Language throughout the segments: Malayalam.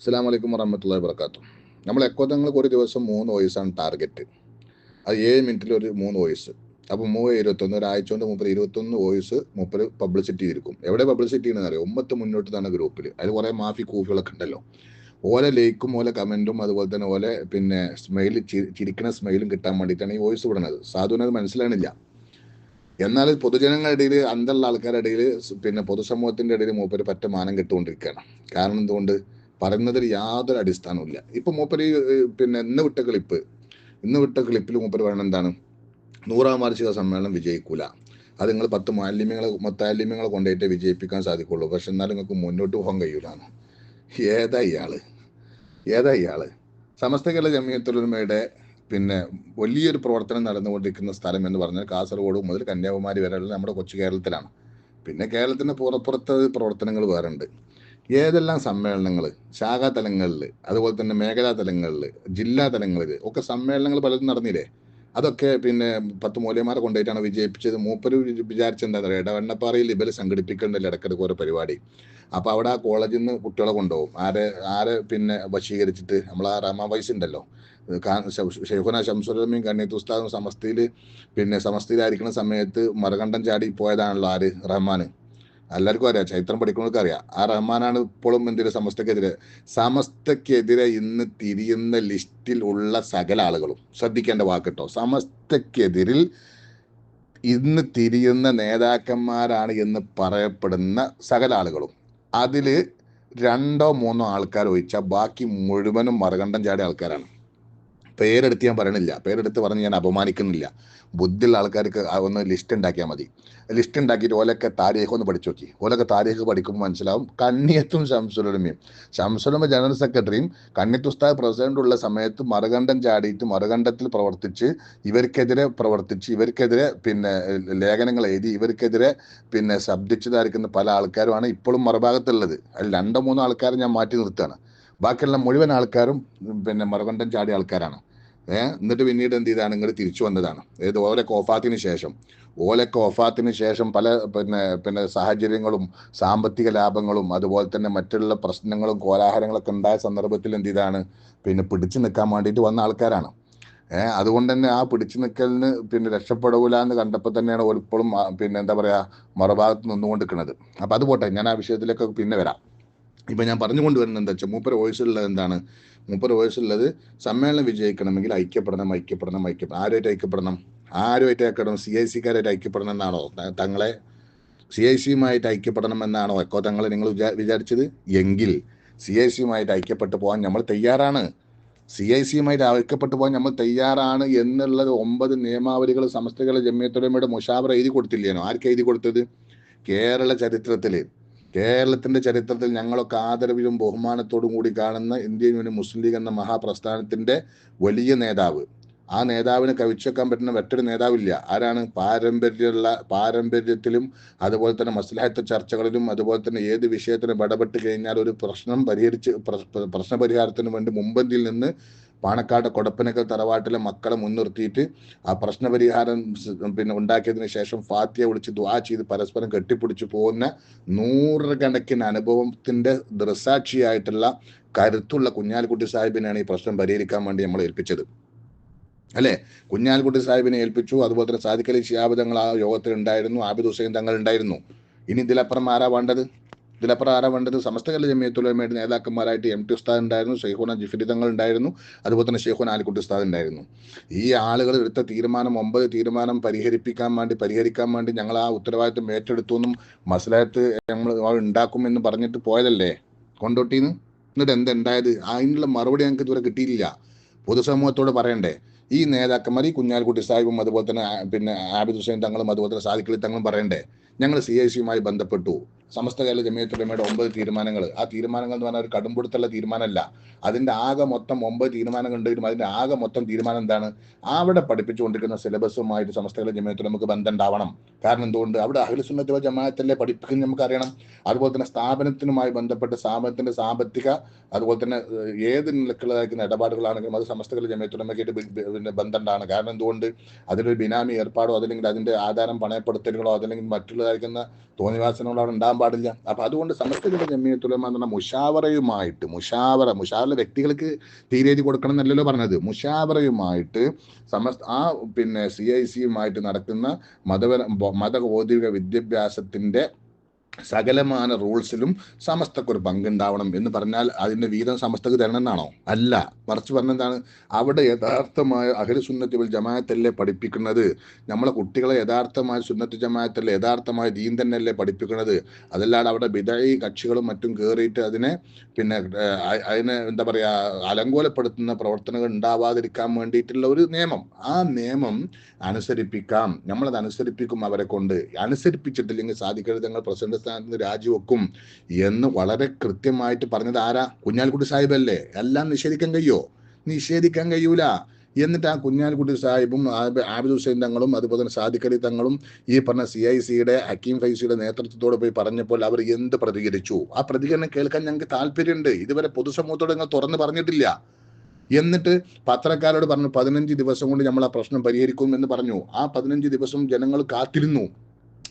അസ്സാം വലൈക്കും വറഹമത്തല്ലാ വർക്കാത്തു നമ്മൾ എക്കോത്തങ്ങൾക്ക് ഒരു ദിവസം മൂന്ന് വോയിസാണ് ടാർഗറ്റ്. അത് ഏഴ് മിനിറ്റിൽ ഒരു മൂന്ന് വോയിസ്. അപ്പോൾ മൂവ് ഇരുപത്തൊന്ന് ഒരാഴ്ച കൊണ്ട് മുപ്പത് ഇരുപത്തൊന്ന് വോയിസ് മുപ്പത് പബ്ലിസിറ്റി ഇരിക്കും എവിടെ പബ്ലിസിറ്റി എന്ന് അറിയാം? ഉമ്മത്ത് മുന്നോട്ട് തന്നെ ഗ്രൂപ്പിൽ അതിൽ കുറേ മാഫി കൂഫികളൊക്കെ ഉണ്ടല്ലോ. ഓലെ ലൈക്കും ഓലെ കമന്റും അതുപോലെ തന്നെ ഓലെ പിന്നെ സ്മൈൽ ചിരിക്കണ സ്മൈലും കിട്ടാൻ വേണ്ടിയിട്ടാണ് ഈ വോയിസ് വിടുന്നത്. സാധുവിനത് മനസ്സിലാണില്ല എന്നാൽ പൊതുജനങ്ങളുടെ ഇടയിൽ അന്തള്ള ആൾക്കാരുടെ ഇടയിൽ പിന്നെ പൊതുസമൂഹത്തിന്റെ ഇടയിൽ മൂപ്പര് പറ്റ മാനം കിട്ടുകൊണ്ടിരിക്കുകയാണ്. കാരണം എന്തുകൊണ്ട്? പറയുന്നതിൽ യാതൊരു അടിസ്ഥാനവും ഇപ്പൊ മൂപ്പര് പിന്നെ ഇന്ന് വിട്ട ക്ലിപ്പ് ഇന്ന് വിട്ട ക്ലിപ്പിൽ മൂപ്പര് പറയുന്നത് എന്താണ്? നൂറാം വാർഷിക സമ്മേളനം വിജയിക്കൂല. അത് നിങ്ങൾ പത്ത് മാലിന്യങ്ങളെ മൊത്താലിന്യങ്ങളെ കൊണ്ടുപോയിട്ട് വിജയിപ്പിക്കാൻ സാധിക്കുള്ളൂ. പക്ഷെ എന്നാലും നിങ്ങൾക്ക് മുന്നോട്ട് പോകാൻ കഴിയൂലാണ് ഏതാ ഇയാൾ? ഏതാ ഇയാൾ? സമസ്ത കേരള ജമിയത്തുലമയുടെ പിന്നെ വലിയൊരു പ്രവർത്തനം നടന്നുകൊണ്ടിരിക്കുന്ന സ്ഥലം എന്ന് പറഞ്ഞാൽ കാസർഗോഡ് മുതൽ കന്യാകുമാരി വരെയുള്ള നമ്മുടെ കൊച്ചു കേരളത്തിലാണ്. പിന്നെ കേരളത്തിന്റെ പുറപ്പുറത്ത് പ്രവർത്തനങ്ങൾ വേറെ ഉണ്ട്. ഏതെല്ലാം സമ്മേളനങ്ങൾ ശാഖാ തലങ്ങളിൽ അതുപോലെ തന്നെ മേഖലാ തലങ്ങളിൽ ജില്ലാ തലങ്ങളിൽ ഒക്കെ സമ്മേളനങ്ങൾ പലതും നടന്നില്ലേ? അതൊക്കെ പിന്നെ പത്ത് മൂല്യമാരെ കൊണ്ടുപോയിട്ടാണ് വിജയിപ്പിച്ചത്. മൂപ്പര് വിചാരിച്ച എന്താ പറയുക ഇടവണ്ണപ്പാറയിൽ ഇവർ സംഘടിപ്പിക്കേണ്ടല്ലോ ഇടക്കിടക്ക് ഓരോ പരിപാടി. അപ്പോൾ അവിടെ ആ കോളേജിൽ നിന്ന് കുട്ടികളെ കൊണ്ടുപോകും. ആരെ ആരെ പിന്നെ വശീകരിച്ചിട്ട്? നമ്മൾ ആ റമ വയസ്സ് ഉണ്ടല്ലോ ഷെയ്ഖുന ഷംസുലമയും കണ്ണീത്ത് ഉസ്താദും സമസ്തയിൽ പിന്നെ സമസ്തയിലായിരിക്കുന്ന സമയത്ത് മറുകണ്ഠം ചാടി പോയതാണല്ലോ ആര്? റഹ്മാൻ എല്ലാവർക്കും അറിയാം ചൈത്രം പഠിക്കുന്നവർക്ക് അറിയാം. ആ റഹ്മാനാണ് ഇപ്പോഴും എന്തിന് സമസ്തക്കെതിരെ? സമസ്തക്കെതിരെ ഇന്ന് തിരിയുന്ന ലിസ്റ്റിൽ ഉള്ള സകല ആളുകളും. ശ്രദ്ധിക്കേണ്ട വാക്കിട്ടോ. സമസ്തക്കെതിരിൽ ഇന്ന് തിരിയുന്ന നേതാക്കന്മാരാണ് എന്ന് പറയപ്പെടുന്ന സകല ആളുകളും. അതിൽ രണ്ടോ മൂന്നോ ആൾക്കാർ ഒഴിച്ചാൽ ബാക്കി മുഴുവനും മറുകണ്ഠം ചാടിയ ആൾക്കാരാണ്. പേരെടുത്ത് ഞാൻ പറയണില്ല. പേരെടുത്ത് പറഞ്ഞ് ഞാൻ അപമാനിക്കുന്നില്ല. ബുദ്ധിയുള്ള ആൾക്കാർക്ക് ഒന്ന് ലിസ്റ്റ് ഉണ്ടാക്കിയാൽ മതി. ലിസ്റ്റ് ഉണ്ടാക്കിയിട്ട് ഓലൊക്കെ താരീഖ് ഒന്ന് പഠിച്ചു നോക്കി. ഓലൊക്കെ താരീഖ് പഠിക്കുമ്പോൾ മനസ്സിലാവും കണ്ണിയത്തും ശംസുലമയും ശംസുലമ ജനറൽ സെക്രട്ടറിയും കണ്ണിത്തുസ്താദ് പ്രസിഡന്റ് ഉള്ള സമയത്ത് മറുകണ്ഠം ചാടിയിട്ട് മറുകണ്ഠത്തിൽ പ്രവർത്തിച്ച് ഇവർക്കെതിരെ പ്രവർത്തിച്ച് ഇവർക്കെതിരെ പിന്നെ ലേഖനങ്ങൾ എഴുതി ഇവർക്കെതിരെ പിന്നെ ശബ്ദിച്ചതായിരിക്കുന്ന പല ആൾക്കാരുമാണ് ഇപ്പോഴും മറുഭാഗത്തുള്ളത്. അതിൽ രണ്ടോ മൂന്നോ ആൾക്കാരെ ഞാൻ മാറ്റി നിർത്തുകയാണ്. ബാക്കിയുള്ള മുഴുവൻ ആൾക്കാരും പിന്നെ മറുകണ്ഠം ചാടിയ ആൾക്കാരാണ്. ഏഹ് എന്നിട്ട് പിന്നീട് എന്ത് ചെയ്താണ്? ഇങ്ങോട്ട് തിരിച്ചു വന്നതാണ്. ഏത് ഓലൊക്കെ ഓഫാത്തിന് ശേഷം. ഓലൊക്കെ ഓഫാത്തിന് ശേഷം പല പിന്നെ പിന്നെ സാഹചര്യങ്ങളും സാമ്പത്തിക ലാഭങ്ങളും അതുപോലെ തന്നെ മറ്റുള്ള പ്രശ്നങ്ങളും കോലാഹലങ്ങളൊക്കെ ഉണ്ടായ സന്ദർഭത്തിൽ എന്ത് ചെയ്താണ്? പിന്നെ പിടിച്ചു നിൽക്കാൻ വേണ്ടിയിട്ട് വന്ന ആൾക്കാരാണ്. ഏഹ് അതുകൊണ്ട് തന്നെ ആ പിടിച്ചു നിൽക്കലിന് പിന്നെ രക്ഷപ്പെടൂല എന്ന് കണ്ടപ്പോൾ തന്നെയാണ് ഓലിപ്പോഴും പിന്നെ എന്താ പറയാ മറുഭാഗത്ത് നിന്നുകൊണ്ടിരിക്കുന്നത് അപ്പൊ അത് പോട്ടെ ഞാൻ ആ വിഷയത്തിലേക്ക് പിന്നെ വരാം. ഇപ്പൊ ഞാൻ പറഞ്ഞുകൊണ്ട് വരുന്നത് എന്താ വെച്ചാൽ മൂപ്പര് വോയിസുള്ളത് എന്താണ്? മൂപ്പര് വോയിസുള്ളത് സമ്മേളനം വിജയിക്കണമെങ്കിൽ ഐക്യപ്പെടണം ഐക്യപ്പെടണം ഐക്യപ്പെടണം. ആരുമായിട്ട് ഐക്യപ്പെടണം? ആരുമായിട്ട് ഐക്യപ്പെടണം? സി ഐ സിക്കാരായിട്ട് ഐക്യപ്പെടണം എന്നാണോ? തങ്ങളെ സി ഐ സിയുമായിട്ട് ഐക്യപ്പെടണം എന്നാണോ? എക്കോ തങ്ങളെ നിങ്ങൾ വിചാ വിചാരിച്ചത്? എങ്കിൽ സി ഐ സിയുമായിട്ട് ഐക്യപ്പെട്ടു പോകാൻ നമ്മൾ തയ്യാറാണ്. സി ഐ സിയുമായിട്ട് ഐക്യപ്പെട്ടു പോകാൻ നമ്മൾ തയ്യാറാണ് എന്നുള്ളത് ഒമ്പത് നിയമാവലികൾ സമസ്തകളെ ജമ്മിയത്തുടമയുടെ മുഷാബർ എഴുതി കൊടുത്തില്ലേനോ? ആർക്ക് എഴുതി കൊടുത്തത്? കേരള ചരിത്രത്തിൽ കേരളത്തിന്റെ ചരിത്രത്തിൽ ഞങ്ങളൊക്കെ ആദരവിലും ബഹുമാനത്തോടും കൂടി കാണുന്ന ഇന്ത്യൻ യൂണിയൻ മുസ്ലിം ലീഗ് എന്ന മഹാപ്രസ്ഥാനത്തിന്റെ വലിയ നേതാവ്. ആ നേതാവിന് കവിച്ചേക്കാൻ പറ്റുന്ന മറ്റൊരു നേതാവില്ല. ആരാണ്? പാരമ്പര്യമുള്ള പാരമ്പര്യത്തിലും അതുപോലെ തന്നെ മസ്ലഹത്ത് ചർച്ചകളിലും അതുപോലെ തന്നെ ഏത് വിഷയത്തിനും ഇടപെട്ട് കഴിഞ്ഞാൽ ഒരു പ്രശ്നം പരിഹരിച്ച് പ്ര- പ്രശ്ന പരിഹാരത്തിന് വേണ്ടി മുമ്പന്തിയിൽ നിന്ന് പാണക്കാട് കൊടപ്പനക്കൽ തറവാട്ടിലെ മക്കളെ മുൻനിർത്തിയിട്ട് ആ പ്രശ്നപരിഹാരം പിന്നെ ഉണ്ടാക്കിയതിന് ശേഷം ഫാത്തിയ വിളിച്ച് ദ്വാ ചെയ്ത് പരസ്പരം കെട്ടിപ്പിടിച്ചു പോകുന്ന നൂറുകണക്കിന് അനുഭവത്തിന്റെ ദൃസാക്ഷിയായിട്ടുള്ള കരുത്തുള്ള കുഞ്ഞാലിക്കുട്ടി സാഹിബിനെയാണ് ഈ പ്രശ്നം പരിഹരിക്കാൻ വേണ്ടി നമ്മൾ ഏൽപ്പിച്ചത് അല്ലെ? കുഞ്ഞാൽക്കുട്ടി സാഹിബിനെ ഏൽപ്പിച്ചു. അതുപോലെ തന്നെ സാദിഖലി ശിയാബുദങ്ങൾ ആ യോഗത്തിൽ ഉണ്ടായിരുന്നു ആബിദ് ഹുസൈൻ തങ്ങൾ ഉണ്ടായിരുന്നു ഇനി ഇതിലപ്പുറം ആരാ വേണ്ടത്? ഇതിലപ്പുറം ആരാ വേണ്ടത്? സമസ്ത കല നേതാക്കന്മാരായിട്ട് എം ടി ഉസ്താദ് ഉണ്ടായിരുന്നു. ഷെയ്ഖുന ജിഫിരി തങ്ങൾ ഉണ്ടായിരുന്നു. അതുപോലെ തന്നെ ഷെയ്ഖുന ആലിക്കുട്ടി ഉസ്താദ് ഉണ്ടായിരുന്നു. ഈ ആളുകൾ എടുത്ത തീരുമാനം ഒമ്പത് തീരുമാനം പരിഹരിപ്പിക്കാൻ വേണ്ടി പരിഹരിക്കാൻ വേണ്ടി ഞങ്ങൾ ആ ഉത്തരവാദിത്വം ഏറ്റെടുത്തു എന്നും മസലഹത്ത് നമ്മൾ ഉണ്ടാക്കുമെന്ന് പറഞ്ഞിട്ട് പോയതല്ലേ? കൊണ്ടോട്ടിന്ന്? എന്നിട്ട് എന്തുണ്ടായത്? അതിനുള്ള മറുപടി ഞങ്ങൾക്ക് ഇതുവരെ കിട്ടിയില്ല പൊതുസമൂഹത്തോട് പറയണ്ടേ? ഈ നേതാക്കന്മാർ ഈ കുഞ്ഞാലിക്കുട്ടി സാഹിബും അതുപോലെ തന്നെ പിന്നെ ആബിദ് ഹുസൈൻ തങ്ങളും അതുപോലെ തന്നെ സാദിഖലി തങ്ങളും പറയണ്ടേ? ഞങ്ങൾ സി ഐ സിയുമായി ബന്ധപ്പെട്ടു. സമസ്ത കേരള ജമിയത്തുലമയുടെ ഒമ്പത് തീരുമാനങ്ങൾ. ആ തീരുമാനങ്ങൾ എന്ന് പറഞ്ഞാൽ ഒരു കടുംപിടുത്തുള്ള തീരുമാനമല്ല. അതിന്റെ ആകെ മൊത്തം ഒമ്പത് തീരുമാനങ്ങൾ ഉണ്ടെങ്കിലും അതിന്റെ ആകെ മൊത്തം തീരുമാനം എന്താണ്? അവിടെ പഠിപ്പിച്ചുകൊണ്ടിരിക്കുന്ന സിലബസുമായിട്ട് സമസ്ത കേരള ജമിയത്തിൽ നമുക്ക് ബന്ധം ഉണ്ടാവണം. കാരണം എന്തുകൊണ്ട്? അവിടെ അഖിലസുന്നത്ത് ജമാഅത്തല്ലേ പഠിപ്പിക്കുന്ന നമുക്കറിയണം. അതുപോലെ തന്നെ സ്ഥാപനത്തിനുമായി ബന്ധപ്പെട്ട് സ്ഥാപനത്തിന്റെ സാമ്പത്തിക അതുപോലെ തന്നെ ഏത് നിലക്കുള്ളതായിരിക്കുന്ന ഇടപാടുകളാണെങ്കിലും അത് സമസ്ത കേരള ജമിയത്തുലമയ്ക്കായിട്ട് പിന്നെ ബന്ധമുണ്ടാണ് കാരണം എന്തുകൊണ്ട്? അതിലൊരു ബിനാമി ഏർപ്പാടോ അതല്ലെങ്കിൽ അതിന്റെ ആധാരം പണയപ്പെടുത്തലുകളോ അതല്ലെങ്കിൽ മറ്റുള്ളതായിരിക്കുന്ന തോന്നിവാസനങ്ങളോ അവിടെ ഉണ്ടാകാൻ പാടില്ല. അപ്പൊ അതുകൊണ്ട് സമസ്തകളുടെ ജമ്മിയത്തുലമ എന്ന് പറഞ്ഞാൽ മുഷാവറയുമായിട്ട് മുഷാവറ മുഷാവറിലെ വ്യക്തികൾക്ക് തീരെഴുതി കൊടുക്കണം എന്നല്ലല്ലോ പറഞ്ഞത്. മുഷാവറയുമായിട്ട് സമസ്ത ആ പിന്നെ സി ഐ സിയുമായിട്ട് നടക്കുന്ന മതപര മതബൗദ്ധിക വിദ്യാഭ്യാസത്തിന്റെ സകലമാന റൂൾസിലും സമസ്തക്ക് ഒരു പങ്കുണ്ടാവണം എന്ന് പറഞ്ഞാൽ അതിന്റെ വീതം സമസ്തക്ക് തരണം എന്നാണോ? അല്ല. മറിച്ച് പറഞ്ഞെന്താണ് അവിടെ യഥാർത്ഥമായ അഖിൽ സുന്നത്തി വൽ ജമാഅത്തല്ലേ പഠിപ്പിക്കുന്നത്? നമ്മളെ കുട്ടികളെ യഥാർത്ഥമായ സുന്നത്ത് ജമാഅത്തല്ലേ യഥാർത്ഥമായ ദീൻ തന്നെയല്ലേ പഠിപ്പിക്കുന്നത്? അതല്ലാതെ അവിടെ ബിതായി കക്ഷികളും മറ്റും കയറിയിട്ട് അതിനെ പിന്നെ അതിനെ എന്താ പറയാ അലങ്കോലപ്പെടുത്തുന്ന പ്രവർത്തനങ്ങൾ ഉണ്ടാവാതിരിക്കാൻ വേണ്ടിയിട്ടുള്ള ഒരു നിയമം. ആ നിയമം അനുസരിപ്പിക്കാം. നമ്മളത് അനുസരിപ്പിക്കും അവരെ കൊണ്ട്. അനുസരിപ്പിച്ചിട്ടില്ലെങ്കിൽ സാധിക്കരുത്. ഞങ്ങൾ പ്രസിഡന്റ് സ്ഥാനത്ത് നിന്ന് രാജിവെക്കും എന്ന് വളരെ കൃത്യമായിട്ട് പറഞ്ഞത് ആരാ? കുഞ്ഞാലിക്കുട്ടി സാഹിബല്ലേ? എല്ലാം നിഷേധിക്കാൻ കഴിയോ? നിഷേധിക്കാൻ കഴിയൂല. എന്നിട്ട് ആ കുഞ്ഞാലിക്കുട്ടി സാഹിബും ആബി- ആബിദ് ഹുസൈൻ തങ്ങളും അതുപോലെ തന്നെ സാദിഖലി തങ്ങളും ഈ പറഞ്ഞ സി ഐ സിയുടെ ഹക്കീം ഫൈസിയുടെ നേതൃത്വത്തോട് പോയി പറഞ്ഞപ്പോൾ അവർ എന്ത് പ്രതികരിച്ചു? ആ പ്രതികരണം കേൾക്കാൻ ഞങ്ങൾക്ക് താല്പര്യമുണ്ട്. ഇതുവരെ പൊതുസമൂഹത്തോട് നിങ്ങൾ തുറന്ന് പറഞ്ഞിട്ടില്ല. എന്നിട്ട് പത്രക്കാരോട് പറഞ്ഞു പതിനഞ്ച് ദിവസം കൊണ്ട് നമ്മൾ ആ പ്രശ്നം പരിഹരിക്കും എന്ന് പറഞ്ഞു. ആ പതിനഞ്ച് ദിവസം ജനങ്ങൾ കാത്തിരുന്നു.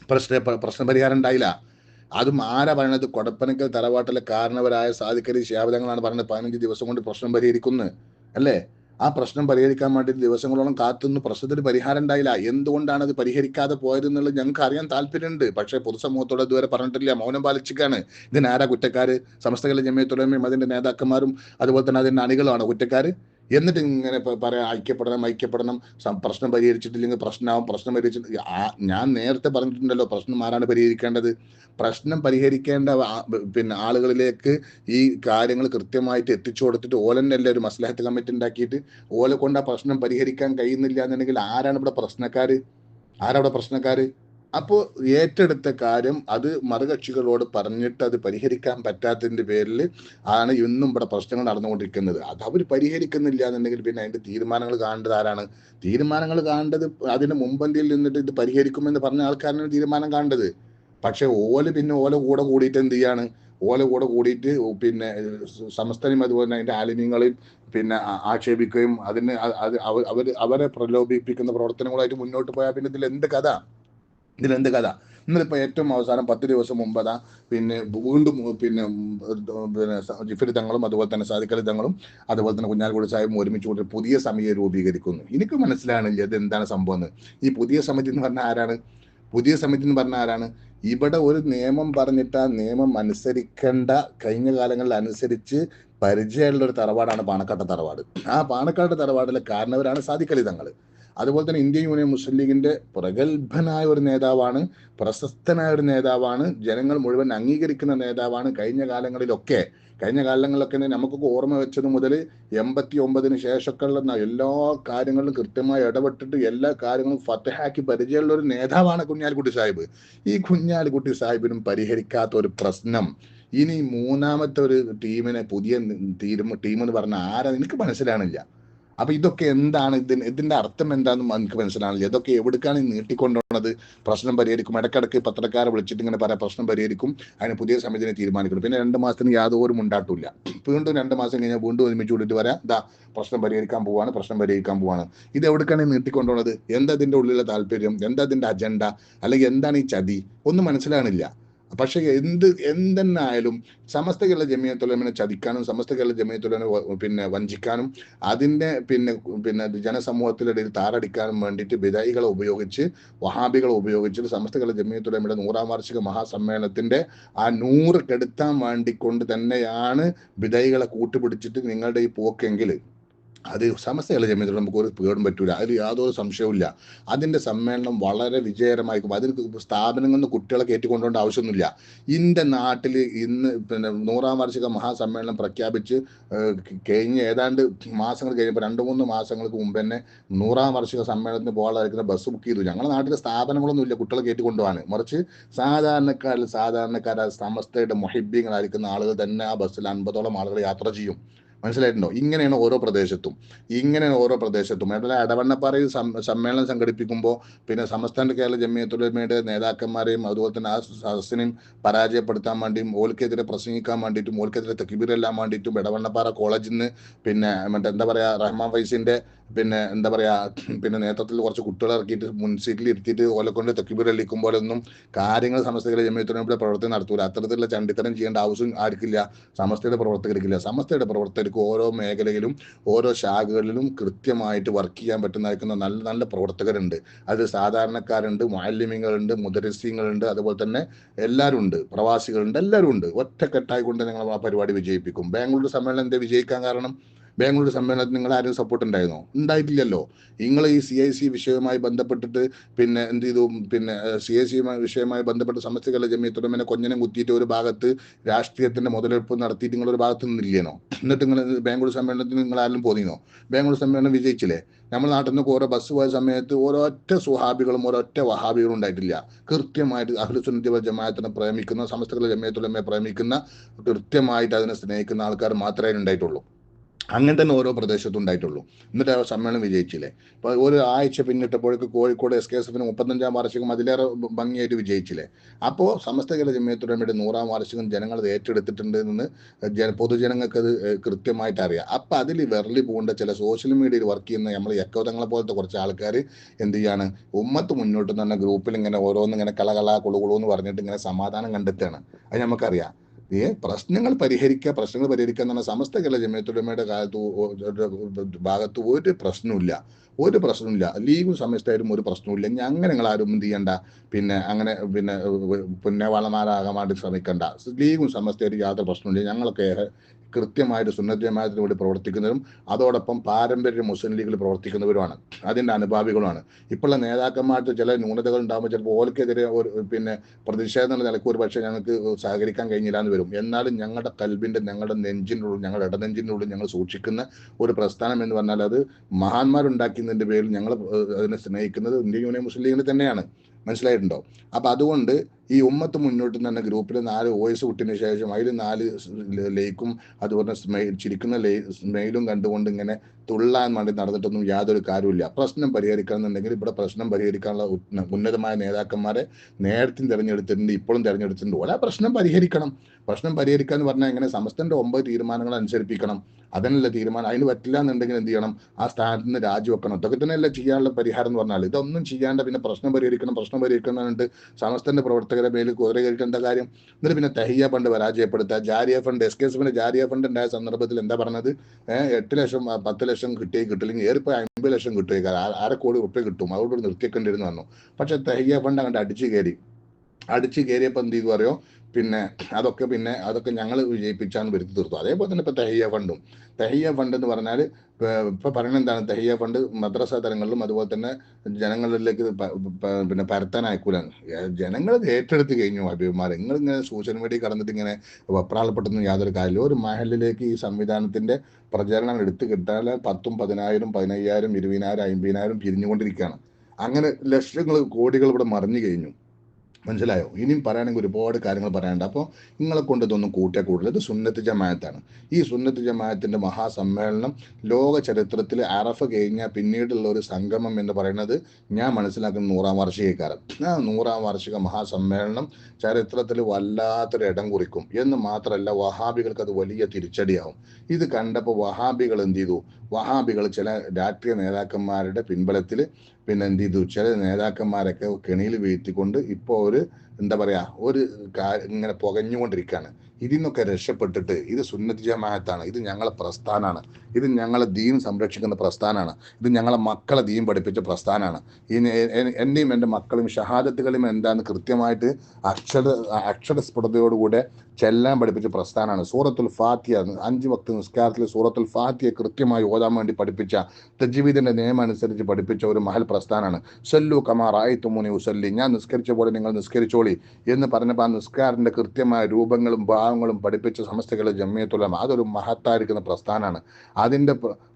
പ്രശ്ന പ്രശ്ന പരിഹാരം ഉണ്ടായില്ല. അതും ആരാ പറയണത്? കൊടപ്പനക്കൽ തറവാട്ടിലെ കാരണവരായ സാധിക്കരി ശാബദങ്ങളാണ് പറയുന്നത് പതിനഞ്ച് ദിവസം കൊണ്ട് പ്രശ്നം പരിഹരിക്കുന്നു. അല്ലേ? ആ പ്രശ്നം പരിഹരിക്കാൻ വേണ്ടി ദിവസങ്ങളോളം കാത്തുനിന്ന് പ്രശ്നത്തിന് പരിഹാരം ഉണ്ടായില്ല. എന്തുകൊണ്ടാണ് അത് പരിഹരിക്കാതെ പോയതെന്നുള്ളത് ഞങ്ങൾക്ക് അറിയാൻ താല്പര്യമുണ്ട്. പക്ഷേ പൊതുസമൂഹത്തോട് ഇതുവരെ പറഞ്ഞിട്ടില്ല. മൗനം പാലിച്ചിക്കാണ് ഇതിനാരാ കുറ്റക്കാർ സമസ്തകളിലെ ജമ്മിയത്തുലമയും അതിന്റെ നേതാക്കന്മാരും അതുപോലെ തന്നെ അതിന്റെ അണികളാണ് കുറ്റക്കാര്. എന്നിട്ട് ഇങ്ങനെ പറയാം ഐക്യപ്പെടണം ഐക്യപ്പെടണം. പ്രശ്നം പരിഹരിച്ചിട്ടില്ലെങ്കിൽ പ്രശ്നമാവും പ്രശ്നം പരിഹരിച്ചിട്ട് ഞാൻ നേരത്തെ പറഞ്ഞിട്ടുണ്ടല്ലോ പ്രശ്നം ആരാണ് പരിഹരിക്കേണ്ടത്? പ്രശ്നം പരിഹരിക്കേണ്ട പിന്നെ ആളുകളിലേക്ക് ഈ കാര്യങ്ങൾ കൃത്യമായിട്ട് എത്തിച്ചു കൊടുത്തിട്ട് ഓലന്നല്ലേ ഒരു മസ്ലഹത്ത് കമ്മിറ്റി ഉണ്ടാക്കിയിട്ട്? ഓല കൊണ്ട് ആ പ്രശ്നം പരിഹരിക്കാൻ കഴിയുന്നില്ല എന്നുണ്ടെങ്കിൽ ആരാണ് ഇവിടെ പ്രശ്നക്കാര്? ഇവിടെ പ്രശ്നക്കാര്? അപ്പോൾ ഏറ്റെടുത്ത കാര്യം അത് മറുകക്ഷികളോട് പറഞ്ഞിട്ട് അത് പരിഹരിക്കാൻ പറ്റാത്തതിന്റെ പേരിൽ ആണ് ഇന്നും ഇവിടെ പ്രശ്നങ്ങൾ നടന്നുകൊണ്ടിരിക്കുന്നത്. അത് അവർ പരിഹരിക്കുന്നില്ല എന്നുണ്ടെങ്കിൽ പിന്നെ അതിന്റെ തീരുമാനങ്ങൾ കാണേണ്ടത് ആരാണ്? തീരുമാനങ്ങൾ കാണേണ്ടത് അതിന്റെ മുമ്പന്തിയിൽ നിന്നിട്ട് ഇത് പരിഹരിക്കുമെന്ന് പറഞ്ഞ ആൾക്കാരാണ് തീരുമാനം കാണേണ്ടത്. പക്ഷേ ഓൽ പിന്നെ ഓല കൂടെ കൂടിയിട്ട് എന്ത് ചെയ്യാണ്? ഓല കൂടെ കൂടിയിട്ട് പിന്നെ സമസ്തനും അതുപോലെ അതിന്റെ ആലിന്യങ്ങളെയും പിന്നെ ആക്ഷേപിക്കുകയും അതിന് അവർ അവരെ പ്രലോഭിപ്പിക്കുന്ന പ്രവർത്തനങ്ങളായിട്ട് മുന്നോട്ട് പോയാൽ പിന്നെ ഇതിൽ എന്ത് കഥ? ഇതിലെന്ത് കഥ? ഇന്നിപ്പോ ഏറ്റവും അവസാനം പത്ത് ദിവസം മുമ്പതാ പിന്നെ വീണ്ടും പിന്നെ പിന്നെ സ- ജിഫരി തങ്ങളും അതുപോലെ തന്നെ സാദിഖലി തങ്ങളും അതുപോലെ തന്നെ കുഞ്ഞാലിക്കുടി സാഹിബും ഒരുമിച്ച് കൂടി പുതിയ സമിതിയെ രൂപീകരിക്കുന്നു. എനിക്ക് മനസ്സിലാണില്ല ഇത് എന്താണ് സംഭവം എന്ന്. ഈ പുതിയ സമിതി എന്ന് പറഞ്ഞാൽ ആരാണ്? പുതിയ സമിതി എന്ന് പറഞ്ഞാൽ ആരാണ്? ഇവിടെ ഒരു നിയമം പറഞ്ഞിട്ട് ആ നിയമം അനുസരിക്കേണ്ട കഴിഞ്ഞ കാലങ്ങളിൽ അനുസരിച്ച് പരിചയമുള്ള ഒരു തറവാടാണ് പാണക്കാട്ടെ തറവാട്. ആ പാണക്കാട്ടെ തറവാടിലെ കാരണവരാണ് സാദിഖലി തങ്ങൾ അതുപോലെ തന്നെ ഇന്ത്യൻ യൂണിയൻ മുസ്ലിം ലീഗിന്റെ പ്രഗത്ഭനായ ഒരു നേതാവാണ് പ്രശസ്തനായ ഒരു നേതാവാണ് ജനങ്ങൾ മുഴുവൻ അംഗീകരിക്കുന്ന നേതാവാണ് കഴിഞ്ഞ കാലങ്ങളിലൊക്കെ. കഴിഞ്ഞ കാലങ്ങളിലൊക്കെ നമുക്കൊക്കെ ഓർമ്മ വെച്ചത് മുതൽ എൺപത്തി ഒമ്പതിന് ശേഷമൊക്കെ ഉള്ള എല്ലാ കാര്യങ്ങളിലും കൃത്യമായി ഇടപെട്ടിട്ട് എല്ലാ കാര്യങ്ങളും ഫത്തഹാക്കി പരിചയമുള്ള ഒരു നേതാവാണ് കുഞ്ഞാലിക്കുട്ടി സാഹിബ്. ഈ കുഞ്ഞാലിക്കുട്ടി സാഹിബിനും പരിഹരിക്കാത്ത ഒരു പ്രശ്നം. ഇനി മൂന്നാമത്തെ ഒരു ടീമിനെ പുതിയ ടീം ടീം എന്ന് പറഞ്ഞ ആരാ? എനിക്ക് മനസ്സിലാണില്ല അപ്പൊ ഇതൊക്കെ എന്താണ്? ഇതിന് ഇതിന്റെ അർത്ഥം എന്താണെന്ന് എനിക്ക് മനസ്സിലാണല്ലോ ഇതൊക്കെ എവിടേക്കാണ് ഈ നീട്ടിക്കൊണ്ടുപോകുന്നത് പ്രശ്നം പരിഹരിക്കും. ഇടക്കിടക്ക് പത്രക്കാരെ വിളിച്ചിട്ട് ഇങ്ങനെ പറയാം പ്രശ്നം പരിഹരിക്കും. അതിന് പുതിയ സമിതിനെ തീരുമാനിക്കണം. പിന്നെ രണ്ട് മാസത്തിന് യാതൊരു ഉണ്ടാട്ടില്ല വീണ്ടും രണ്ട് മാസം കഴിഞ്ഞാൽ വീണ്ടും ഒരുമിച്ച് കൂടിയിട്ട് വരാം ദാ പ്രശ്നം പരിഹരിക്കാൻ പോവാണ് പ്രശ്നം പരിഹരിക്കാൻ പോവാണ്. ഇത് എവിടേക്കാണ് ഈ നീട്ടിക്കൊണ്ടുപോകുന്നത് എന്താ ഇതിന്റെ ഉള്ളിലെ താല്പര്യം? എന്താ ഇതിന്റെ അജണ്ട അല്ലെങ്കിൽ എന്താണ് ഈ ചതി? ഒന്നും മനസ്സിലാണില്ല പക്ഷെ എന്ത് എന്തെന്നായാലും സമസ്ത കേരള ജമിയത്തുലമിനെ ചതിക്കാനും സമസ്ത കേരള ജമിയത്തുലമിനെ പിന്നെ വഞ്ചിക്കാനും അതിന്റെ പിന്നെ പിന്നെ ജനസമൂഹത്തിനിടയിൽ താറടിക്കാനും വേണ്ടിയിട്ട് വിദായികളെ ഉപയോഗിച്ച് വഹാബികളെ ഉപയോഗിച്ച് സമസ്ത കേരള ജമിയത്തുലമയുടെ നൂറാം വാർഷിക മഹാസമ്മേളനത്തിന്റെ ആ നൂറ് കെടുത്താൻ വേണ്ടിക്കൊണ്ട് തന്നെയാണ് വിദായികളെ കൂട്ടുപിടിച്ചിട്ട് നിങ്ങളുടെ ഈ പോക്കെങ്കിൽ. അത് സമസ്തയുള്ള ജമീയത്തിൽ നമുക്ക് ഒരു പേടും പറ്റൂല. അതിൽ യാതൊരു സംശയവുമില്ല. അതിന്റെ സമ്മേളനം വളരെ വിജയകരമായിരിക്കും അതിന് സ്ഥാപനങ്ങളിൽ നിന്ന് കുട്ടികളെ കയറ്റിക്കൊണ്ടുകൊണ്ട് ആവശ്യമൊന്നുമില്ല. ഇന്ത്യ നാട്ടിൽ ഇന്ന് പിന്നെ നൂറാം വാർഷിക മഹാസമ്മേളനം പ്രഖ്യാപിച്ച് കഴിഞ്ഞ് ഏതാണ്ട് മാസങ്ങൾ കഴിഞ്ഞപ്പോൾ രണ്ട് മൂന്ന് മാസങ്ങൾക്ക് മുമ്പ് തന്നെ നൂറാം വാർഷിക സമ്മേളനത്തിന് പോകാതിരിക്കുന്ന ബസ് ബുക്ക് ചെയ്തു. ഞങ്ങളുടെ നാട്ടിലെ സ്ഥാപനങ്ങളൊന്നുമില്ല കുട്ടികളെ കയറ്റിക്കൊണ്ടുപോകാൻ. മറിച്ച് സാധാരണക്കാരിൽ സാധാരണക്കാരായ സമസ്തയുടെ മൊഹിബ്യങ്ങളായിരിക്കുന്ന ആളുകൾ തന്നെ ആ ബസ്സിൽ അൻപതോളം ആളുകൾ യാത്ര ചെയ്യും. മനസ്സിലായിട്ടുണ്ടോ? ഇങ്ങനെയാണ് ഓരോ പ്രദേശത്തും. ഇങ്ങനെയാണ് ഓരോ പ്രദേശത്തും. അതുപോലെ അടവണ്ണപ്പാറയിൽ സമ്മേളനം സംഘടിപ്പിക്കുമ്പോൾ പിന്നെ സംസ്ഥാന കേരള ജമിയത്തുലമയുടെ നേതാക്കന്മാരെയും അതുപോലെ തന്നെ ആ സദസ്സിനെയും പരാജയപ്പെടുത്താൻ വേണ്ടിയും ഓൽക്കെതിരെ പ്രസംഗിക്കാൻ വേണ്ടിയിട്ടും ഓൽക്കെതിരെ തെക്കിബീരെല്ലാം വേണ്ടിയിട്ടും ഇടവണ്ണപ്പാറ കോളേജിൽ നിന്ന് പിന്നെ മറ്റെന്താ എന്താ പറയാ റഹ്മാൻ ഫൈസിന്റെ പിന്നെ എന്താ പറയാ പിന്നെ നേതൃത്വത്തിൽ കുറച്ച് കുട്ടികളെ ഇറക്കിയിട്ട് മുൻസീറ്റിൽ ഇരുത്തിയിട്ട് ഓലെ കൊണ്ട് തെക്കിബിരലിക്കും പോലെ ഒന്നും കാര്യങ്ങൾ സമസ്തയുടെ ജമയത്തിനോട് പ്രവർത്തനം നടത്തൂല. അത്തരത്തിലുള്ള ചണ്ടിത്തരം ചെയ്യേണ്ട ആവശ്യം ആർക്കില്ല. സമസ്തയുടെ പ്രവർത്തകർക്കില്ല സമസ്തയുടെ പ്രവർത്തകർക്ക് ഓരോ മേഖലയിലും ഓരോ ശാഖകളിലും കൃത്യമായിട്ട് വർക്ക് ചെയ്യാൻ പറ്റുന്ന നല്ല നല്ല പ്രവർത്തകരുണ്ട്. അത് സാധാരണക്കാരുണ്ട് മാലിന്യങ്ങളുണ്ട് മുദരസ്യങ്ങളുണ്ട് അതുപോലെ തന്നെ എല്ലാവരും ഉണ്ട്. പ്രവാസികളുണ്ട് എല്ലാവരും ഉണ്ട്. ഒറ്റക്കെട്ടായി കൊണ്ട് ഞങ്ങൾ ആ പരിപാടി വിജയിപ്പിക്കും. ബാംഗ്ലൂർ സമ്മേളനം എന്താ വിജയിക്കാൻ കാരണം? ബാംഗ്ലൂർ സമ്മേളനത്തിൽ നിങ്ങൾ ആരും സപ്പോർട്ട് ഉണ്ടായിരുന്നോ? ഉണ്ടായിട്ടില്ലല്ലോ. നിങ്ങൾ ഈ സി ഐ സി വിഷയവുമായി ബന്ധപ്പെട്ടിട്ട് പിന്നെ എന്ത് ചെയ്തു? പിന്നെ സി ഐ സി വിഷയവുമായി ബന്ധപ്പെട്ട് സമസ്തകളുടെ ജമീത്തുടമനെ കൊഞ്ഞനം കുത്തിയിട്ട് ഒരു ഭാഗത്ത് രാഷ്ട്രീയത്തിന്റെ മുതലെടുപ്പ് നടത്തിയിട്ട് നിങ്ങൾ ഒരു ഭാഗത്ത് നിന്നില്ലേനോ എന്നിട്ട് നിങ്ങൾ ബാംഗ്ലൂർ സമ്മേളനത്തിന് നിങ്ങൾ ആരും പോന്നിനോ ബാംഗ്ലൂർ സമ്മേളനം വിജയിച്ചില്ലേ? നമ്മൾ നാട്ടിൽ നിന്ന് ഓരോ ബസ് പോയ സമയത്ത് ഓരോറ്റ സുഹാബികളും ഓരോറ്റ വഹാബികളും ഉണ്ടായിട്ടില്ല. കൃത്യമായിട്ട് അഖിലുസുന്നതി ജമാഅത്തിനെ പ്രേമിക്കുന്ന സമസ്തകളെ ജമയത്തുലമയെ പ്രേമിക്കുന്ന കൃത്യമായിട്ട് അതിനെ സ്നേഹിക്കുന്ന ആൾക്കാർ മാത്രമേ ഉണ്ടായിട്ടുള്ളൂ. അങ്ങനെ തന്നെ ഓരോ പ്രദേശത്തും ഉണ്ടായിട്ടുള്ളൂ. എന്നിട്ട് ആ സമ്മേളനം വിജയിച്ചില്ലേ? അപ്പൊ ഒരു ആഴ്ച പിന്നിട്ടപ്പോഴേക്ക് കോഴിക്കോട് എസ് കെ എസ് എഫിന് മുപ്പത്തഞ്ചാം വാർഷികം അതിലേറെ ഭംഗിയായിട്ട് വിജയിച്ചില്ലേ? അപ്പോൾ കേരള ജമ്മിയത്തുടമയുടെ നൂറാം വാർഷികം ജനങ്ങൾ ഏറ്റെടുത്തിട്ടുണ്ട് എന്ന് ജന പൊതുജനങ്ങൾക്ക് അത് കൃത്യമായിട്ട് അറിയാം. അപ്പൊ അതിൽ വെറലി പോകേണ്ട ചില സോഷ്യൽ മീഡിയയിൽ വർക്ക് ചെയ്യുന്ന നമ്മൾ യക്കോതങ്ങളെ പോലത്തെ കുറച്ച് ആൾക്കാർ എന്ത് ചെയ്യാണ്? ഉമ്മത്ത് മുന്നോട്ട് തന്നെ ഗ്രൂപ്പിൽ ഇങ്ങനെ ഓരോന്നിങ്ങനെ കളകള കുളുകുളു എന്ന് പറഞ്ഞിട്ട് ഇങ്ങനെ സമാധാനം കണ്ടെത്തുകയാണ്. അത് നമുക്കറിയാം. ഈ പ്രശ്നങ്ങൾ പരിഹരിക്കുക പ്രശ്നങ്ങൾ പരിഹരിക്കുക എന്ന് പറഞ്ഞാൽ സമസ്ത കേരള ജമയത്തുടമയുടെ കാലത്ത് ഭാഗത്ത് ഒരു പ്രശ്നമില്ല ഒരു പ്രശ്നമില്ല ലീഗും സമയത്തായാലും ഒരു പ്രശ്നമില്ല അങ്ങനെ നിങ്ങൾ ആരും എന്ത് ചെയ്യണ്ട. പിന്നെ അങ്ങനെ പിന്നെ പുണ്യവാളന്മാരാകാൻ വേണ്ടി ശ്രമിക്കണ്ട. ലീഗും സമസ്തയായിട്ട് യാതൊരു പ്രശ്നമില്ല ഞങ്ങളൊക്കെ കൃത്യമായിട്ട് സുന്നത്ത് ജമാഅത്തിന് വേണ്ടി പ്രവർത്തിക്കുന്നവരും അതോടൊപ്പം പാരമ്പര്യ മുസ്ലിം ലീഗിൽ പ്രവർത്തിക്കുന്നവരുമാണ്. അതിന്റെ അനുഭാവികളുമാണ് ഇപ്പോഴുള്ള നേതാക്കന്മാരുടെ ചില ന്യൂനതകൾ ഉണ്ടാകുമ്പോൾ ചിലപ്പോൾ ഓർക്കെതിരെ ഒരു പിന്നെ പ്രതിഷേധം നിലയ്ക്ക് ഒരു പക്ഷേ ഞങ്ങൾക്ക് സഹകരിക്കാൻ കഴിഞ്ഞില്ല എന്ന് വരും. എന്നാലും ഞങ്ങളുടെ കൽബിന്റെ ഞങ്ങളുടെ നെഞ്ചിന്റെ ഉള്ളിൽ ഞങ്ങളുടെ ഇടനെഞ്ചിന്റെ ഉള്ളിൽ ഞങ്ങൾ സൂക്ഷിക്കുന്ന ഒരു പ്രസ്ഥാനം എന്ന് പറഞ്ഞാൽ അത് മഹാന്മാരുണ്ടാക്കുന്നതിന്റെ പേരിൽ ഞങ്ങൾ അതിനെ സ്നേഹിക്കുന്നത് ഇന്ത്യൻ യൂണിയൻ മുസ്ലിം ലീഗിന് തന്നെയാണ്. മനസ്സിലായിട്ടുണ്ടോ? അപ്പൊ അതുകൊണ്ട് ഈ ഉമ്മത്ത് മുന്നോട്ട് തന്നെ ഗ്രൂപ്പിൽ നാല് വോയിസ് വിട്ടതിന് ശേഷം അതിൽ നാല് ലേക്കും അതുപോലെ ചിരിക്കുന്ന ലേ സ്മൈലും കണ്ടുകൊണ്ട് ഇങ്ങനെ തുള്ളാൻ വേണ്ടി നടന്നിട്ടൊന്നും യാതൊരു കാര്യമില്ല പ്രശ്നം പരിഹരിക്കണമെന്നുണ്ടെങ്കിൽ ഇവിടെ പ്രശ്നം പരിഹരിക്കാനുള്ള ഉന്നതമായ നേതാക്കന്മാരെ നേരത്തെ തിരഞ്ഞെടുത്തിട്ടുണ്ട് ഇപ്പോഴും തിരഞ്ഞെടുത്തിട്ടുണ്ട്. ഓരോ പ്രശ്നം പരിഹരിക്കണം. പ്രശ്നം പരിഹരിക്കുക എന്ന് പറഞ്ഞാൽ എങ്ങനെ സമസ്തന്റെ ഒമ്പത് തീരുമാനങ്ങൾ അനുസരിപ്പിക്കണം. അതിനുള്ള തീരുമാനം? അതിന് പറ്റില്ല എന്നുണ്ടെങ്കിൽ എന്ത് ചെയ്യണം? ആ സ്ഥാനത്ത് നിന്ന് രാജിവെക്കണം. ഇതൊക്കെ തന്നെയല്ല ചെയ്യാനുള്ള പരിഹാരം എന്ന് പറഞ്ഞാൽ ഇതൊന്നും ചെയ്യാണ്ട് പിന്നെ പ്രശ്നം പരിഹരിക്കണം പ്രശ്നം പരിഹരിക്കണമെന്നുണ്ട് സമസ്തന്റെ പ്രവർത്തകരെ മേലിൽ കുതിരകരിക്കേണ്ട കാര്യം. എന്നിട്ട് പിന്നെ തഹിയ ഫണ്ട് പരാജയപ്പെടുത്തുക. ജാരിയ ഫണ്ട് എസ് കെ എസിന്റെ ജാരിയ ഫണ്ട് ഉണ്ടായ സന്ദർഭത്തിൽ എന്താ പറഞ്ഞത്? എട്ട് ലക്ഷം പത്ത് ലക്ഷം കിട്ടിയേ കിട്ടില്ലെങ്കിൽ ഏറിപ്പോ അമ്പത് ലക്ഷം കിട്ടുക അര കോടി ഉറുപ്പ്യ കിട്ടും. അതുകൊണ്ട് നിർത്തിയേക്കേണ്ടിരുന്നു വന്നു പക്ഷെ തഹിയ ഫണ്ട് അങ്ങോട്ട് അടിച്ചു കയറി. അടിച്ചു കയറിയപ്പോൾ എന്ത് ചെയ്തു പറയോ പിന്നെ അതൊക്കെ പിന്നെ അതൊക്കെ ഞങ്ങൾ വിജയിപ്പിച്ചാണ് വരുത്തി തീർത്തു അതേപോലെ തന്നെ ഇപ്പോൾ തെഹിയ ഫണ്ടും തെഹിയ ഫണ്ട് എന്ന് പറഞ്ഞാൽ ഇപ്പോൾ പറയുന്നത് എന്താണ്? തെഹിയ ഫണ്ട് മദ്രസ തലങ്ങളിലും അതുപോലെ തന്നെ ജനങ്ങളിലേക്ക് പിന്നെ പരത്താൻ അയക്കൂലാണ് ജനങ്ങൾ ഏറ്റെടുത്ത് കഴിഞ്ഞു അഭിമാർ നിങ്ങൾ ഇങ്ങനെ സോഷ്യൽ മീഡിയ കടന്നിട്ട് ഇങ്ങനെ വെപ്രാളപ്പെട്ടൊന്നും യാതൊരു കാര്യമില്ല. ഒരു മഹലിലേക്ക് ഈ സംവിധാനത്തിന്റെ പ്രചരണം എടുത്തു കിട്ടാൻ പത്തും പതിനായിരം പതിനയ്യായിരം ഇരുപതിനായിരം അമ്പതിനായിരം പിരിഞ്ഞുകൊണ്ടിരിക്കുകയാണ്. അങ്ങനെ ലക്ഷങ്ങൾ കോടികൾ ഇവിടെ മറിഞ്ഞു കഴിഞ്ഞു. മനസ്സിലായോ? ഇനിയും പറയുകയാണെങ്കിൽ ഒരുപാട് കാര്യങ്ങൾ പറയാനുണ്ട്. അപ്പോൾ നിങ്ങളെ കൊണ്ട് ഇതൊന്നും കൂട്ടിയ കൂടുതൽ ഇത് സുന്നത്ത് ജമായത്താണ് ഈ സുന്നത്ത് ജമായത്തിന്റെ മഹാസമ്മേളനം ലോക ചരിത്രത്തിൽ അറഫ കഴിഞ്ഞാൽ പിന്നീടുള്ള ഒരു സംഗമം എന്ന് പറയുന്നത് ഞാൻ മനസ്സിലാക്കുന്ന നൂറാം വാർഷികക്കാരൻ. ആ നൂറാം വാർഷിക മഹാസമ്മേളനം ചരിത്രത്തിൽ വല്ലാത്തൊരു ഇടം കുറിക്കും. എന്ന് മാത്രമല്ല വഹാബികൾക്ക് അത് വലിയ തിരിച്ചടിയാവും. ഇത് കണ്ടപ്പോൾ വഹാബികൾ എന്ത് ചെയ്തു? വഹാബികൾ ചില രാഷ്ട്രീയ നേതാക്കന്മാരുടെ പിൻബലത്തിൽ പിന്നെ എന്ത് ചെയ്തു? ചില നേതാക്കന്മാരൊക്കെ കെണിയിൽ വീഴ്ത്തിക്കൊണ്ട് ഇപ്പോൾ ഒരു എന്താ പറയാ ഒരു ഇങ്ങനെ പുകഞ്ഞുകൊണ്ടിരിക്കുകയാണ് ഇതിൽ നിന്നൊക്കെ രക്ഷപ്പെട്ടിട്ട് ഇത് സുന്നത്ത് ജമാഅത്താണ്. ഇത് ഞങ്ങളെ പ്രസ്ഥാനമാണ് ഇത് ഞങ്ങളെ ദീൻ സംരക്ഷിക്കുന്ന പ്രസ്ഥാനമാണ് ഇത് ഞങ്ങളെ മക്കളെ ദീൻ പഠിപ്പിച്ച പ്രസ്ഥാനമാണ് ഇനി എന്നെയും എന്റെ മക്കളും ഷഹാദത്തുകളും എന്താന്ന് കൃത്യമായിട്ട് അക്ഷര അക്ഷരസ്ഫുടതയോടുകൂടെ ചെല്ലാൻ പഠിപ്പിച്ച പ്രസ്ഥാനമാണ് സൂറത്തുൽ ഫാത്തിയ അഞ്ച് വക്ത നിസ്കാരത്തിൽ സൂറത്തുൽ ഫാത്തിയ കൃത്യമായി ഓതാൻ വേണ്ടി പഠിപ്പിച്ച തജ്വീദിന്റെ നിയമം അനുസരിച്ച് പഠിപ്പിച്ച ഒരു മഹൽ പ്രസ്ഥാനമാണ് സല്ലു കമാർ തുമുനി ഉസല്ലി. ഞാൻ നിസ്കരിച്ച പോലെ നിങ്ങൾ നിസ്കരിച്ചോളി എന്ന് പറഞ്ഞപ്പോൾ ആ നിസ്കാരത്തിന്റെ കൃത്യമായ രൂപങ്ങളും ഭാവങ്ങളും പഠിപ്പിച്ച സമസ്തകളെ ജമ്മിയത്തുലമ അതൊരു മഹത്തായിരിക്കുന്ന പ്രസ്ഥാനമാണ്. അതിന്റെ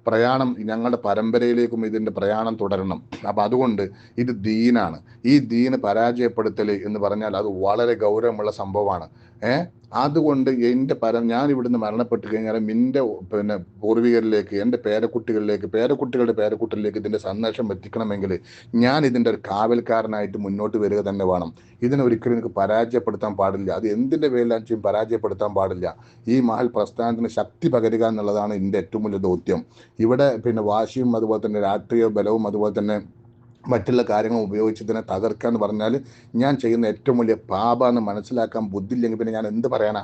പ്രയാണം ഞങ്ങളുടെ പരമ്പരയിലേക്കും ഇതിന്റെ പ്രയാണം തുടരണം. അപ്പം അതുകൊണ്ട് ഇത് ദീനാണ്. ഈ ദീന് പരാജയപ്പെടുത്തൽ എന്ന് പറഞ്ഞാൽ അത് വളരെ ഗൗരവമുള്ള സംഭവമാണ്. ഏഹ് അതുകൊണ്ട് എന്റെ പരം ഞാൻ ഇവിടുന്ന് മരണപ്പെട്ട് കഴിഞ്ഞാൽ എന്റെ പിന്നെ പൂർവികരിലേക്ക് എന്റെ പേരക്കുട്ടികളിലേക്ക് പേരക്കുട്ടികളുടെ പേരക്കുട്ടികളിലേക്ക് ഇതിന്റെ സന്ദേശം എത്തിക്കണമെങ്കിൽ ഞാൻ ഇതിന്റെ ഒരു കാവൽക്കാരനായിട്ട് മുന്നോട്ട് വരിക തന്നെ വേണം. ഇതിനെ ഒരിക്കലും എനിക്ക് പരാജയപ്പെടുത്താൻ പാടില്ല. അത് എന്തിന്റെ ചെയ്യും പരാജയപ്പെടുത്താൻ പാടില്ല. ഈ മഹൽ പ്രസ്ഥാനത്തിന് ശക്തി പകരുക എന്നുള്ളതാണ് എന്റെ ഏറ്റവും വലിയ ദൗത്യം. ഇവിടെ പിന്നെ വാശിയും അതുപോലെ തന്നെ രാഷ്ട്രീയ ബലവും അതുപോലെ തന്നെ മറ്റുള്ള കാര്യങ്ങൾ ഉപയോഗിച്ച് ഇതിനെ തകർക്കുക എന്ന് പറഞ്ഞാൽ ഞാൻ ചെയ്യുന്ന ഏറ്റവും വലിയ പാപാന്ന് മനസ്സിലാക്കാൻ ബുദ്ധിയില്ലെങ്കിൽ പിന്നെ ഞാൻ എന്ത് പറയാനാ?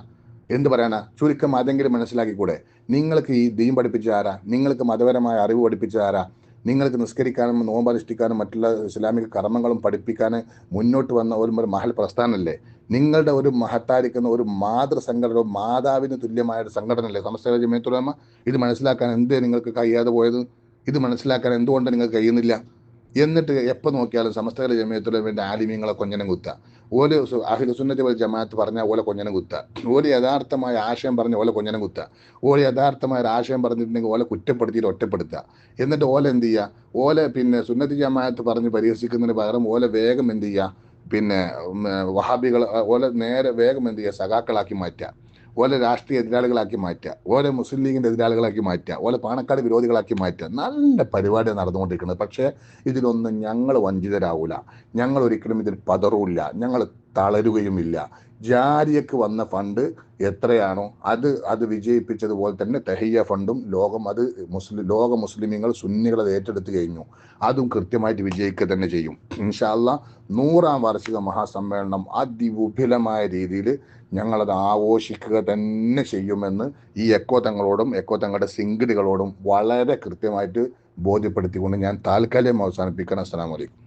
എന്ത് പറയാനാ? ചുരുക്കം അതെങ്കിലും മനസ്സിലാക്കിക്കൂടെ? നിങ്ങൾക്ക് ഈ ദീം പഠിപ്പിച്ച ആരാ? നിങ്ങൾക്ക് മതപരമായ അറിവ് പഠിപ്പിച്ച ആരാ? നിങ്ങൾക്ക് നിസ്കരിക്കാനും നോമ്പനുഷ്ഠിക്കാനും മറ്റുള്ള ഇസ്ലാമിക കർമ്മങ്ങളും പഠിപ്പിക്കാൻ മുന്നോട്ട് വന്ന ഒരു മഹൽ പ്രസ്ഥാനമല്ലേ നിങ്ങളുടെ ഒരു മഹത്തായിരിക്കുന്ന ഒരു മാതൃസംഘടന മാതാവിന് തുല്യമായ ഒരു സംഘടനയല്ലേ? സമസ്ത ജമയത്തുലമ ഇത് മനസ്സിലാക്കാൻ എന്തേ നിങ്ങൾക്ക് കഴിയാതെ പോയത്? ഇത് മനസ്സിലാക്കാൻ എന്തുകൊണ്ട് നിങ്ങൾക്ക് കഴിയുന്നില്ല? എന്നിട്ട് എപ്പോൾ നോക്കിയാലും സമസ്തകല ജമയത്തുലമന്റെ ആലിമീങ്ങളെ കൊഞ്ഞനം കുത്തുക. ഓൽ സുന്നത്തി പോലെ ജമാഅത്ത് പറഞ്ഞ ഓലെ കൊഞ്ഞനം കുത്തുക. ഓൽ യഥാർത്ഥമായ ആശയം പറഞ്ഞ ഓലെ കൊഞ്ഞനം കുത്തുക. ഓൽ യഥാർത്ഥമായ ഒരു ആശയം പറഞ്ഞിട്ടുണ്ടെങ്കിൽ ഓലെ കുറ്റപ്പെടുത്തിയിട്ട് ഒറ്റപ്പെടുത്തുക. എന്നിട്ട് ഓല എന്ത് ചെയ്യുക? ഓല പിന്നെ സുന്നത്തി ജമാഅത്ത് പറഞ്ഞ് പരിഹസിക്കുന്നതിന് പകരം ഓലെ വേഗം എന്ത് ചെയ്യുക? പിന്നെ വഹാബികൾ ഓല നേരെ വേഗം എന്ത് ചെയ്യുക? സഖാക്കളാക്കി മാറ്റുക. ഓലെ രാഷ്ട്രീയ എതിരാളികളാക്കി മാറ്റുക. ഓലെ മുസ്ലിം ലീഗിന്റെ എതിരാളികളാക്കി മാറ്റുക. ഓലെ പാണക്കാട് വിരോധികളാക്കി മാറ്റുക. നല്ല പരിപാടി നടന്നുകൊണ്ടിരിക്കുന്നത്. പക്ഷേ ഇതിലൊന്നും ഞങ്ങൾ വഞ്ചിതരാവില്ല ഞങ്ങൾ ഒരിക്കലും ഇതിൽ പതറൂല്ല ഞങ്ങൾ തളരുകയുമില്ല. ജാരിയക്ക് വന്ന ഫണ്ട് എത്രയാണോ അത് അത് വിജയിപ്പിച്ചതുപോലെ തന്നെ തെഹയ്യ ഫണ്ടും ലോകം അത് മുസ്ലിം ലോക മുസ്ലിമീങ്ങൾ സുന്നികൾ ഏറ്റെടുത്ത് കഴിഞ്ഞു. അതും കൃത്യമായിട്ട് വിജയിക്കുക തന്നെ ചെയ്യും. ഇൻഷാല്ല നൂറാം വാർഷിക മഹാസമ്മേളനം അതിവിപുലമായ രീതിയിൽ ഞങ്ങളത് ആഘോഷിക്കുക തന്നെ ചെയ്യുമെന്ന് ഈ എക്കോ തങ്ങളോടും എക്കോ തങ്ങളുടെ സിംഗിളുകളോടും വളരെ കൃത്യമായിട്ട് ബോധ്യപ്പെടുത്തിക്കൊണ്ട് ഞാൻ താൽക്കാലികം അവസാനിപ്പിക്കണം അസ്സാം അലൈക്കും.